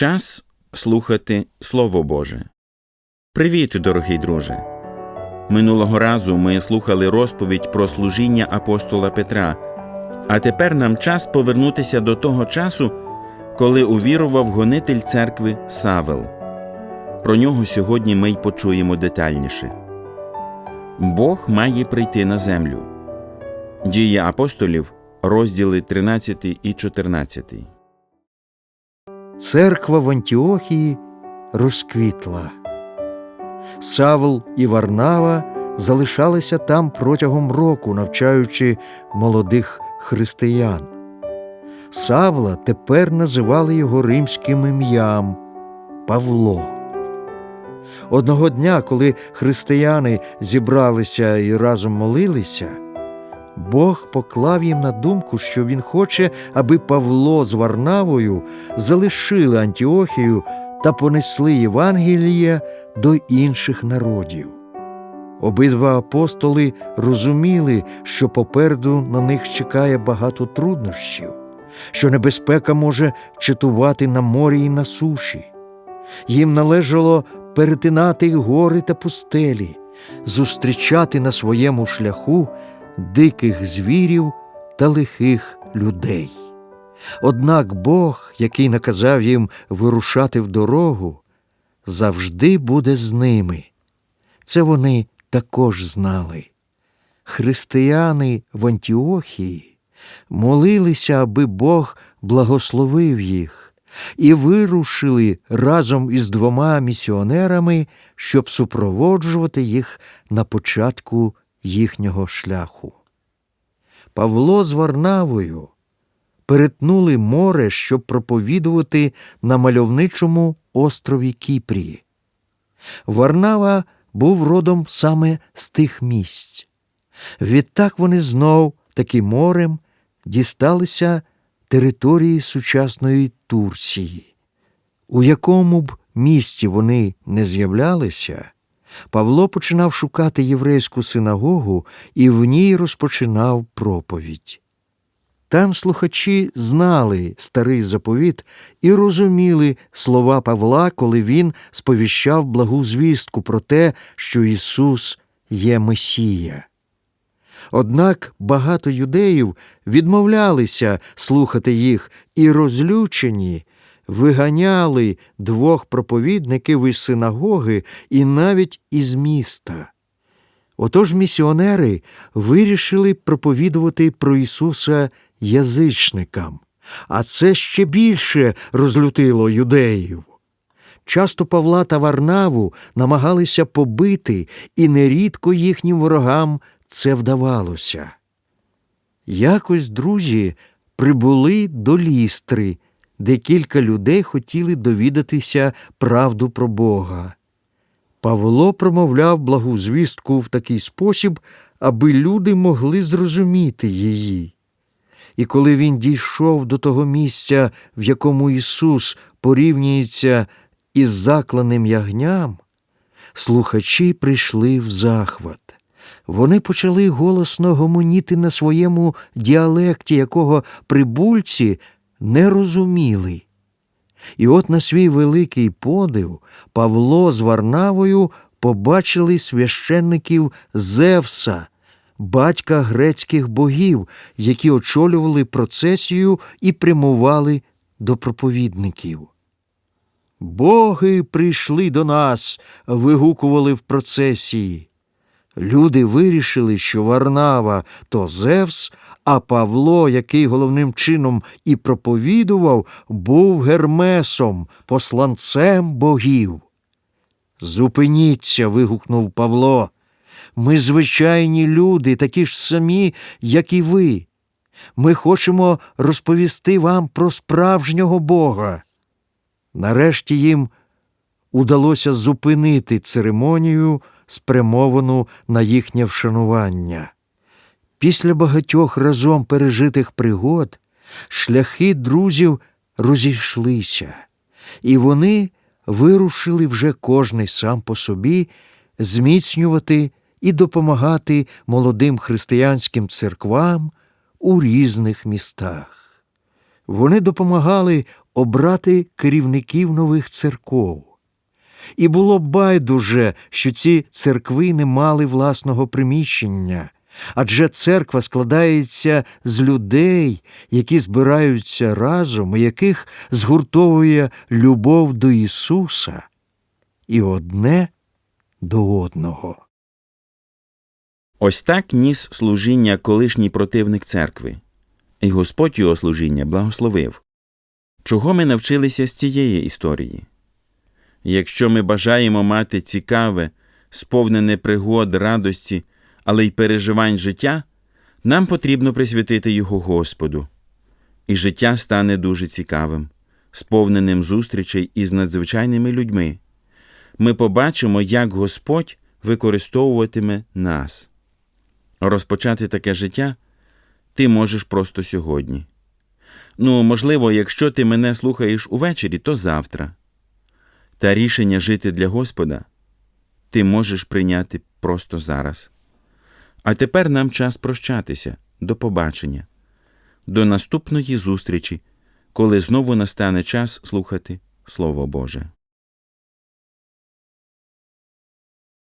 Час слухати Слово Боже. Привіт, дорогий друже. Минулого разу ми слухали розповідь про служіння апостола Петра, а тепер нам час повернутися до того часу, коли увірував гонитель церкви Савел. Про нього сьогодні ми й почуємо детальніше. Бог має прийти на землю. Дії апостолів, розділи 13 і 14. Церква в Антіохії розквітла. Савл і Варнава залишалися там протягом року, навчаючи молодих християн. Савла тепер називали його римським ім'ям Павло. Одного дня, коли християни зібралися і разом молилися, Бог поклав їм на думку, що він хоче, аби Павло з Варнавою залишили Антіохію та понесли Євангеліє до інших народів. Обидва апостоли розуміли, що попереду на них чекає багато труднощів, що небезпека може чатувати на морі і на суші. Їм належало перетинати гори та пустелі, зустрічати на своєму шляху диких звірів та лихих людей. Однак Бог, який наказав їм вирушати в дорогу, завжди буде з ними. Це вони також знали. Християни в Антіохії молилися, аби Бог благословив їх, і вирушили разом із двома місіонерами, щоб супроводжувати їх на початку їхнього шляху. Павло з Варнавою перетнули море, щоб проповідувати на мальовничому острові Кіпрії. Варнава був родом саме з тих місць. Відтак вони знов таки морем дісталися території сучасної Турції. У якому б місті вони не з'являлися, Павло починав шукати єврейську синагогу і в ній розпочинав проповідь. Там слухачі знали старий заповіт і розуміли слова Павла, коли він сповіщав благу звістку про те, що Ісус є Месія. Однак багато юдеїв відмовлялися слухати їх і розлючені виганяли двох проповідників із синагоги і навіть із міста. Отож місіонери вирішили проповідувати про Ісуса язичникам, а це ще більше розлютило юдеїв. Часто Павла та Варнаву намагалися побити, і нерідко їхнім ворогам це вдавалося. Якось друзі прибули до лістри, де кілька людей хотіли довідатися правду про Бога. Павло промовляв благу звістку в такий спосіб, аби люди могли зрозуміти її. І коли він дійшов до того місця, в якому Ісус порівнюється із закланим ягням, слухачі прийшли в захват. Вони почали голосно гомоніти на своєму діалекті, якого прибульці не розуміли. І от на свій великий подив Павло з Варнавою побачили священників Зевса, батька грецьких богів, які очолювали процесію і прямували до проповідників. Боги прийшли до нас, вигукували в процесії. Люди вирішили, що Варнава то Зевс, а Павло, який головним чином і проповідував, був Гермесом, посланцем богів. Зупиніться. вигукнув Павло. Ми звичайні люди, такі ж самі, як і ви. Ми хочемо розповісти вам про справжнього Бога. Нарешті їм удалося зупинити церемонію, спрямовану на їхнє вшанування. Після багатьох разом пережитих пригод шляхи друзів розійшлися, і вони вирушили вже кожний сам по собі зміцнювати і допомагати молодим християнським церквам у різних містах. вони допомагали обрати керівників нових церков. І було байдуже, що ці церкви не мали власного приміщення, адже церква складається з людей, які збираються разом, і яких згуртовує любов до Ісуса і одне до одного. Ось так ніс служіння колишній противник церкви, і Господь його служіння благословив. Чого ми навчилися з цієї історії? Якщо ми бажаємо мати цікаве, сповнене пригод, радості, але й переживань життя, нам потрібно присвятити його Господу, і життя стане дуже цікавим, сповненим зустрічей із надзвичайними людьми. Ми побачимо, як Господь використовуватиме нас. Розпочати таке життя ти можеш просто сьогодні. Ну, можливо, якщо ти мене слухаєш увечері, то завтра. Та рішення жити для Господа ти можеш прийняти просто зараз. А тепер нам час прощатися. До побачення, до наступної зустрічі, коли знову настане час слухати Слово Боже.